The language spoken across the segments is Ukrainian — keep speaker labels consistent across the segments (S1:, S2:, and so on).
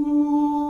S1: Ей,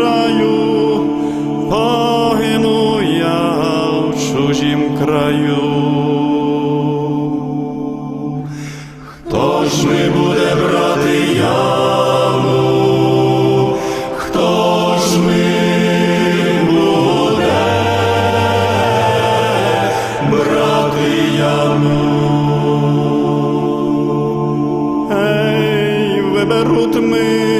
S1: краю, погину я в чужім краю, хто ж ми буде брати яву? хто ж ми буде брати яву? Ей, виберуть ми.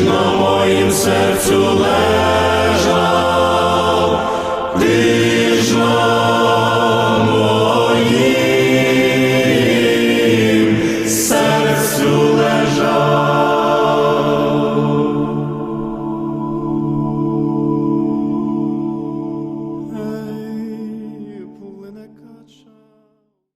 S1: На моїм серцю лежав, вічно моїм серцю лежав.